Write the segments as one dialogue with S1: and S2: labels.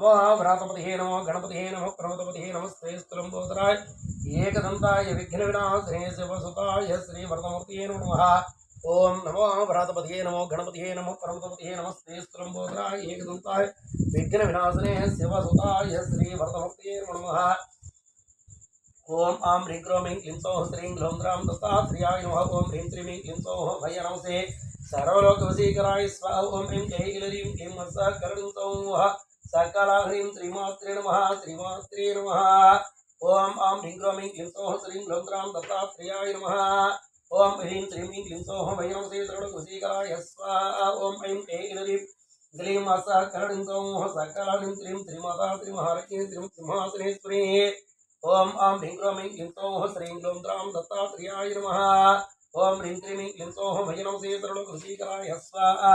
S1: नमो व्रातपतिहे नमो गणपति नमः प्रमतपति नमस्ते स्तुलम्बोदराय एकदन्ताय, विघ्नविनाशने शिवसुताय श्रीवर्धमूर्तिये नमः। ओम नमो व्रातपतिहे नमो, गणपतिहे नमः प्रमतपतिहे नमस्ते स्तुलम्बोदराय एकदन्ताय, विघ्नविनाशने शिवसुताय श्रीवर्धमूर्तिये नमः। ओम आम ह्रीं क्रों ह्रीं क्लीं सौः श्रीं ग्लौं द्रां दत्तात्रेयाय नमः, ॐ ह्रीं त्रीं क्लीं सौः भय नमसे। सर्वलोकवशीकराय, स्वाहा, ॐ ह्रीं जय गिलरीं क्लीं वत्सः करणं सौः सकला ह्रीं श्रीमात्रे नमः, श्रीमात्रे नम। ओं आम ह्रीं क्रों ह्रीं क्लीं सौः श्रीं ग्लौं दत्तात्रेयाय नमः। ॐ ह्रीं श्रीं क्लीं क्लीं सौः भैरवसे श्रवणकुशीकराय स्वाहा। ओं ऐं ऐं ह्रीं ग्लीं असः करणीं सौः सकला ह्रीं श्रीं श्रीमाता श्रीमहालक्ष्मी श्रीं सिंहासनेश्वरी। ॐ आं ह्रीं क्रों क्लीं सौः श्रीं ग्लौं दत्तात्रेयाय नमः। ॐ ह्रीं क्लीं क्लीं सौः भैरवसे श्रवणकुशीकराय स्वाहा।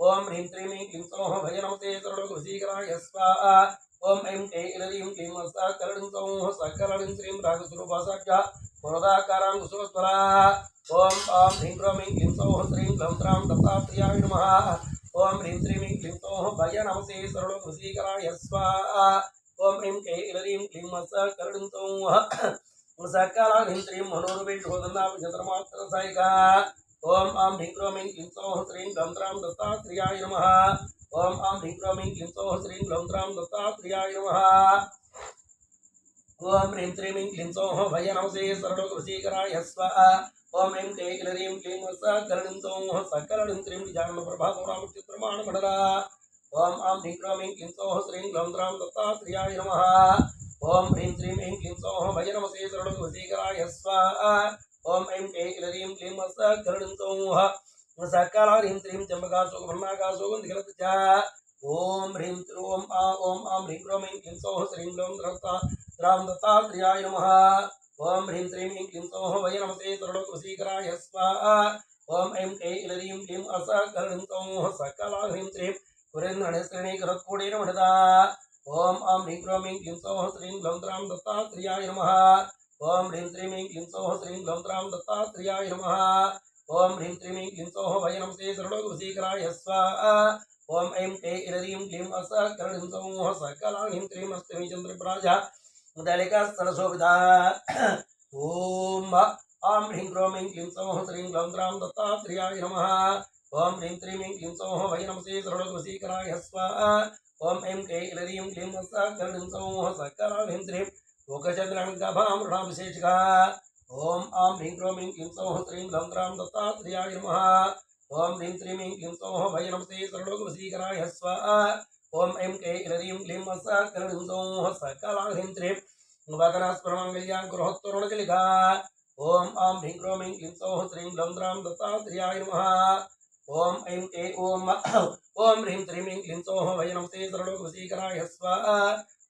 S1: ఓం హ్రీం శ్రీం క్లీం సౌః భయ నమస్తే కృషీకరాయ స్వాహ ఓం ఐం కైలరీం క్లీం వస్తా కరడిం సౌః సకలడిం శ్రీం రాగస్వరూపాసాఖ్య వరదాకారాం కుశోస్వర ఓం ఆం హ్రీం క్రోమిం క్లీం సౌః శ్రీం గ్లౌం ద్రాం దత్తాత్రేయాయ నమః. ఓం హ్రీం శ్రీం క్లీం సౌః భయ నమస్తే కృషీకరాయ స్వాహ ఓం ఐం కైలరీం క్లీం వస్తా కరడిం సౌః సకాల శ్రీం మనోరూపేషోదన్నాం చంద్రమాత్ర సాయిక. ఓం ఆం హ్రీం క్రోం హ్రీం క్లీం సౌః శ్రీం గ్లౌం ద్రాం దత్తాత్రేయాయ నమః. ఓం ఆం హ్రీం క్రోం హ్రీం క్లీం సౌః శ్రీం గ్లౌం ద్రాం దత్తాత్రేయాయ నమః. ఓం హ్రీం శ్రీం హ్రీం క్లీం సౌః భయ నమసే సరళ కృషీకరాయ స్వాహ ఓం హ్రీం కైలరీం క్లీం సకరణిం కరణిం సకరణిం శ్రీం విజాన ప్రభాకరామ ప్రమాణ మండల. ఓం ఆం హ్రీం క్రోం హ్రీం క్లీం సౌః శ్రీం గ్లౌం ద్రాం దత్తాత్రేయాయ నమః. ఓం హ్రీం శ్రీం హ్రీం క్లీం సౌః భయ నమసే సరళ కృషీకరాయ స్వాహ ఓం ఐం కైలరీం క్లీం వత్స కరణిం సౌః సకల హ్రీం శ్రీం చంబకాశోక బ్రహ్మాకాశోకం దిగలత ఓం హ్రీం ఓం ఆ ఓం ఆం హ్రీం క్రోం ఐం క్లీం సోహ శ్రీం లోం ద్రవత రామ్ దత్తాత్రియాయ నమః. ఓం హ్రీం శ్రీం ఐం క్లీం సోహ వయ నమతే తరుణ కృషీకరాయ స్వాహ. ఓం ఐం కైలరీం క్లీం అస కరణిం సౌః సకల హ్రీం శ్రీం పురేంద్రణశ్రేణీ కరత్కోడేన మణద ఓం ఆం హ్రీం క్రోం ఐం క్లీం సోహ శ్రీం లోం ద్రాం దత్తాత్రియాయ నమః. ओम ह्रीं त्रीमीं क्लीं सौः श्रीं ग्लौं त्रां दत्तात्रेयाय नमः। ओम ह्रीं त्रीमीं क्लीं सौः वै नमस्ते सर्वलोकवशीकराय स्वाहा। ओम ऐं ते इरदीं क्लीं असकरणीं समूह सकलाणीं त्रीम् अस्तमी चन्द्रप्राजा दलिकास्तनशोभिता ॐ ओम ह्रीं क्रोमीं क्लीं सौः श्रीं ग्लौं त्रां दत्तात्रेयाय नमः। ओम ह्रीं त्रीमीं क्लीं सौः वै नमस्ते सर्वलोकवशीकराय स्वाहा। ओम ऐं ते इरदीं क्लीं असकरणीं समूह ह्रीं त्रीम् लोकचंद्रमिगाभामृषा विशेषिका ओम आं ह्रीं क्रों ह्रीं क्लीं सौः श्रीं लौन्द्रां दत्तात्रेयाय नमः। ॐ ह्रीं श्रीं ह्रीं क्लीं सौः भैरवते सर्वलोकवशीकराय स्वाहा ॐ ऐं के इलरीं क्लीं वसा कलरीं सौः सकला ह्रीं त्रीं वदनास्परमाङ्गल्यां गृहत्तरुणकलिका ॐ आं ह्रीं क्रों ह्रीं क्लीं सौः श्रीं लौन्द्रां दत्तात्रेयाय नमः। ॐ ऐं के ॐ ॐ ह्रीं श्रीं ह्रीं क्लीं सौः वै नमस्ते सर्वलोकवशीकराय स्वाहा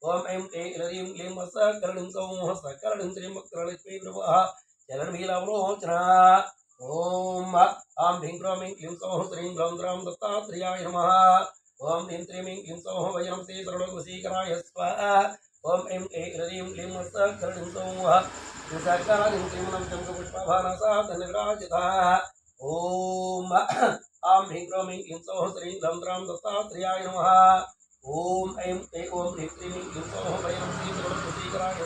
S1: ఓం ఐం ఏ హ్రీం క్లీం వత్స కరణిం సౌః సకరణిం శ్రీం వక్రలక్ష్మీ ప్రభా చలన్మీలవలోచన ఓం ఆం హ్రీం క్రోం హ్రీం క్లీం సౌః శ్రీం గ్లౌం ద్రాం దత్తాత్రేయాయ నమః. ఓం హ్రీం శ్రీం హ్రీం క్లీం సౌః వయ శ్రీ సరళో స్వ. ఓం ఐం ఏ హ్రీం క్లీం వస్త కరణిం సౌః సకరణిం శ్రీమణం చంద్రపుష్పభానసా ధనవిరాజిత ఓం ఆం హ్రీం క్రోం హ్రీం క్లీం సౌః శ్రీం గ్లం ద్రాం దత్తాత్రేయాయ నమః. ఓం ఐం ఏ ఓం హ్రీం క్లీం హ్రీం క్లీం సౌః వయం శ్రీం సర్వకృతీకరాయ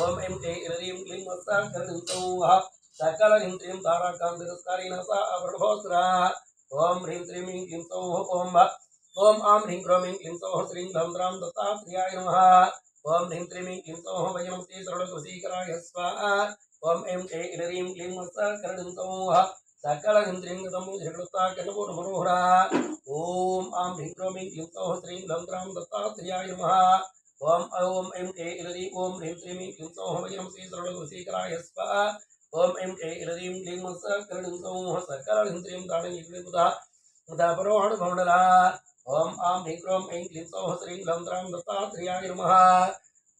S1: ఓం ఐం ఏ హ్రీం క్లీం వత్స సౌహ సకల హ్రీం తారాకాం తారాకాంతిరస్కారీణ సా అవర్భోస్రా ఓం హ్రీం శ్రీం హ్రీం క్లీం సౌహ ఓం ఓం ఆం హ్రీం క్రోమిం క్లీం సౌహ శ్రీం గ్లం ద్రాం దత్తాత్రేయాయ నమః. ఓం హ్రీం శ్రీం క్లీం సౌహ వయం శ్రీ సర్వకృతీకరాయ స్వహ. ఓం ఐం ఏ హ్రీం క్లీం వత్స సౌహ సౌః సకల ఇంద్రియంగతము జగడుతా కన్నపూర్ణ మనోహర ఓం ఆం హ్రీం క్రోం హ్రీం క్లీం సౌ శ్రీం గ్లం ద్రాం దత్తాత్రేయాయ నమః ఓం ఓం ఐం ఏ హ్రీం ఓం హ్రీం శ్రీం క్లీం సౌ వయం శ్రీ సర్వకృతీకరాయ స్వ ఓం ఐం ఏ హ్రీం క్లీం వత్స కరణిం సౌః సకల ఇంద్రియం దాడని విడుదల పరోహణ భవనల ఓం ఆం హ్రీం క్రోం ఐం క్లీం సౌ శ్రీం గ్లం ద్రాం దత్తాత్రేయాయ నమః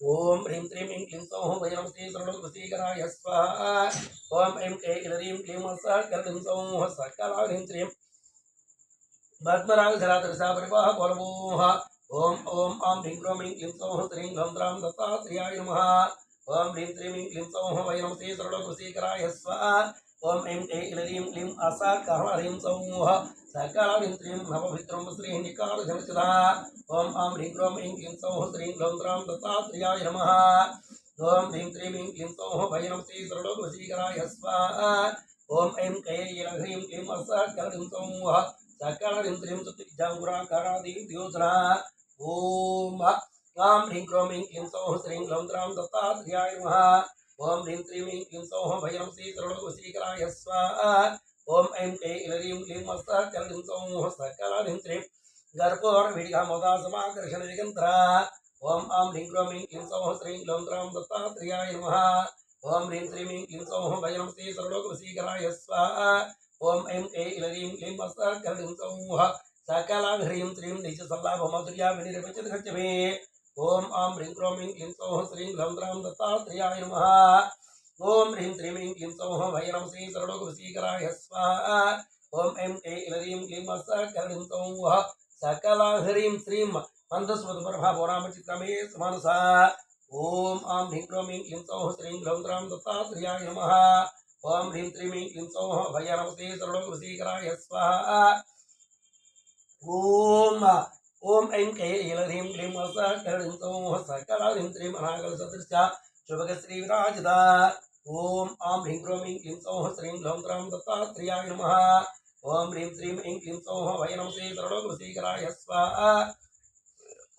S1: ओम ह्रीं त्रीं ऐं क्लीं सौ सौः वयमस्ति सर्वगुसीकराय स्वाहा। ओम ऐं के क्लीं क्लीं सर्गं सौः सकला ह्रीं त्रीं पद्मरागधरा तरसा परिवाह कोलमोह ओम ओम, आं ह्रीं क्लों ऐं क्लीं सौः, त्रीं घं द्रां दत्तात्रेयाय नमः। ओम ह्रीं त्रीं क्लीं सौं वै नमसे सर्वकृषीकराय स्वाहा। ओं ऐं ऐ ह्रीं क्लीं असा कः ह्रीं सौः। सकलाविन्द्रीं भवभिद्रं श्रीं निकारजनचिदा ओम आं ह्रीं ग्रौं ऐं क्लीं सौः श्रीं ग्लौं द्रां दत्तात्रेयाय नमः। ओम ह्रीं त्रीं ऐं क्लीं सौः वै नमसे सर्वकृषीकराय स्वाहा। ओम ऐं कै ह्रीं क्लीं असा कलरिं सौः। सकलरिं त्रीं चतुर्जाङ्गुराकारादि द्योजना ओम ద్యోజన ఓం ఆం హ్రీం క్రోం ఐం క్లీం సౌః శ్రీం గ్లం ద్రాం దత్తాత్రేయాయ నమః ఓం హ్రీం శ్రీం ఐం క్లీం సౌః వయనం శ్రీ సర్వలోకవశీకరాయ స్వాహ ఓం ఐం కైల హ్రీం క్లీం అసాకలం సౌః సకలం శ్రీం గర్భోర విడిగా మోదాసమాకర్షణ దిగంత్ర ఓం ఆం హ్రీం క్రోం ఐం క్లీం సౌః శ్రీం గ్లం ద్రాం దత్తాత్రేయాయ నమః ఓం హ్రీం శ్రీం ఐం క్లీం సౌః వయనం శ్రీ సర్వలోకవశీకరాయ స్వాహ ఓం ఐం ఐ ఇలరీం క్లీం అస్తాకరణం సౌః ओम आं ह्रीं क्रों ह्रीं क्लीं सौः श्रीं लं द्रां दत्तात्रेयाय नमः। ॐ ह्रीं त्रीं ह्रीं क्लीं सौः भैरं श्रीं सर्वलोकवशीकराय स्वाहा। ॐ ऐं ऐ इलरीं क्लीं वत्सकरणीं सौः। सकला ह्रीं श्रीं मन्दस्मृतप्रभा पौरामचित्रमे समानसा। ॐ आं ह्रीं क्रों ह्रीं क्लीं सौः श्रीं लं द्रां दत्तात्रेयाय नमः। ॐ ह्रीं त्रीं ह्रीं क्लीं सौः भैरं श्रीं सर्वलोकवशीकराय स्वाहा। ॐ ఓం ఐం కై క్లీం అసకరణం సౌః సకలా హ్రీం సదృశ శుభగ శ్రీ విరాజిత ఓం ఆం హ్రీం క్రోం ఐం క్లీం సౌః శ్రీం గ్లం ద్రాం దత్తాత్రేయాయ నమః. ఓం హ్రీం శ్రీం ఐం క్లీం సౌః భయనమస్తే సర్వలోకవశీకరాయ స్వాహ.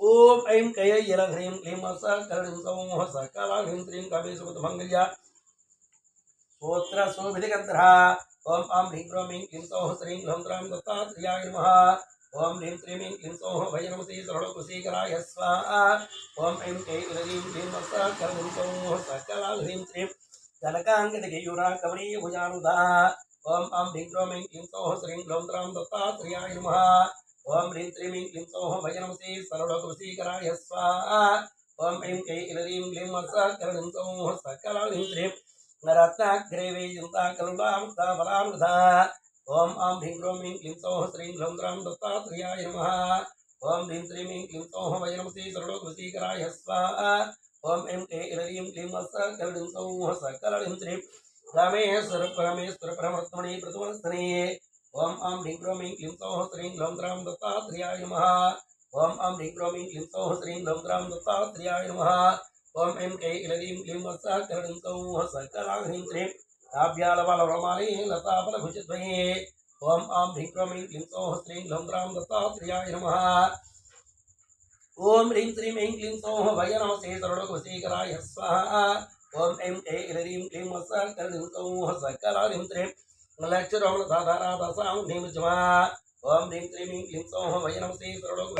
S1: ఓం ఐం కయ ఇల హ్రీం క్లీం అసకరణం సౌః సకలా హ్రీం శ్రీం కవే సుమత మంగళ్య. స్తోత్ర శోభితగంధ్ర ఓం ఆం హ్రీం క్రోం ఐం క్లీం సౌః శ్రీం గ్లం ద్రాం దత్తాత్రేయాయ నమః. ఓం హ్రీం శ్రీమీం ఐం క్లీం సౌః భయనమస్తే సరళకుశీకరాయ స్వాహ. ఓం ఐం క్లీం హ్రీం క్లీం అసకరణం సౌః సకలా హ్రీం శ్రీం కనకాంగదగయూరా కవనీయ భుజానుదా ఓం ఆం హ్రీం క్రోమీం క్లీం సోహ శ్రీం గ్లం ద్రాం దత్తాత్రేయాయ నమః. ఓం హ్రీం శ్రీమీం ఐం క్లీం సౌః భజనమస్తే సరళకుశీకరాయ స్వాహ. ఓం ఐం క్లీం హ్రీం క్లీం అసకరణం సోహ సకలా హ్రీం శ్రీం. రత్నాగ్రేవే చింతా కలుడాముక్త ఫలామృధా ओम आं ह्रीं ह्रों ह्रीं क्लीं सौः श्रीं ह्लौं द्रां दत्तात्रेयाय नमः। ओं ह्रीं श्रीं ह्रीं क्लीं सौः वैरमसी सर्वोद्वसीकराय स्वाहा। ओम ऐं क्लीं इलरीं क्लीं वत्सकलडिं सौः सकलडिं श्रीं रामेश्वर परमेश्वर परमत्मणे प्रथमस्थने। ओम आम भीम ह्रों क्लीं सौः श्रीं ह्लौं द्रां दत्तात्रेयाय ओम आम भीम ह्रों क्लीं सौः श्रीं ह्लौं द्रां दत्तात्रेयाय ओम एम क्लीं इलरीं क्लीं वत्सकलडिं सौः सकलां नाभ्यालवालरोमाणी लताफलभुजद्वये ॐ आं ह्रीं क्रों ह्रीं क्लीं सौः स्त्रीं ग्लौं ग्रां दत्तात्रेयाय नमः। ॐ ह्रीं श्रीं ऐं ओम ओम ओम ओम ओम ओम ओम ऐ ह्रीं ओम ओम ओम ओम ओम ओम ओम ओम ओम ओम ओम ओम ओम ओम ओम ओम